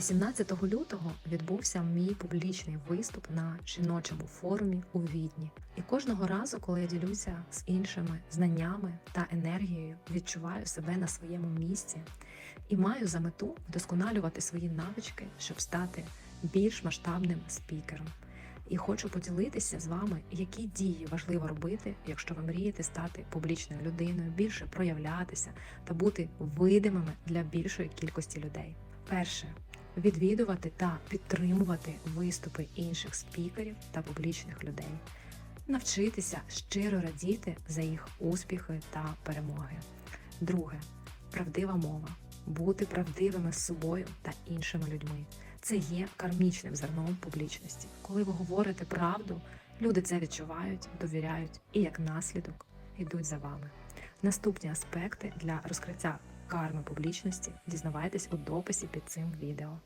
18 лютого відбувся мій публічний виступ на жіночому форумі у Відні. І кожного разу, коли я ділюся з іншими знаннями та енергією, відчуваю себе на своєму місці і маю за мету вдосконалювати свої навички, щоб стати більш масштабним спікером. І хочу поділитися з вами, які дії важливо робити, якщо ви мрієте стати публічною людиною, більше проявлятися та бути видимими для більшої кількості людей. Перше відвідувати та підтримувати виступи інших спікерів та публічних людей, навчитися щиро радіти за їх успіхи та перемоги. Друге правдива мова, бути правдивими з собою та іншими людьми. Це є кармічним зерном публічності. Коли ви говорите правду, люди це відчувають, довіряють і як наслідок йдуть за вами. Наступні аспекти для розкриття карми публічності дізнавайтесь у дописі під цим відео.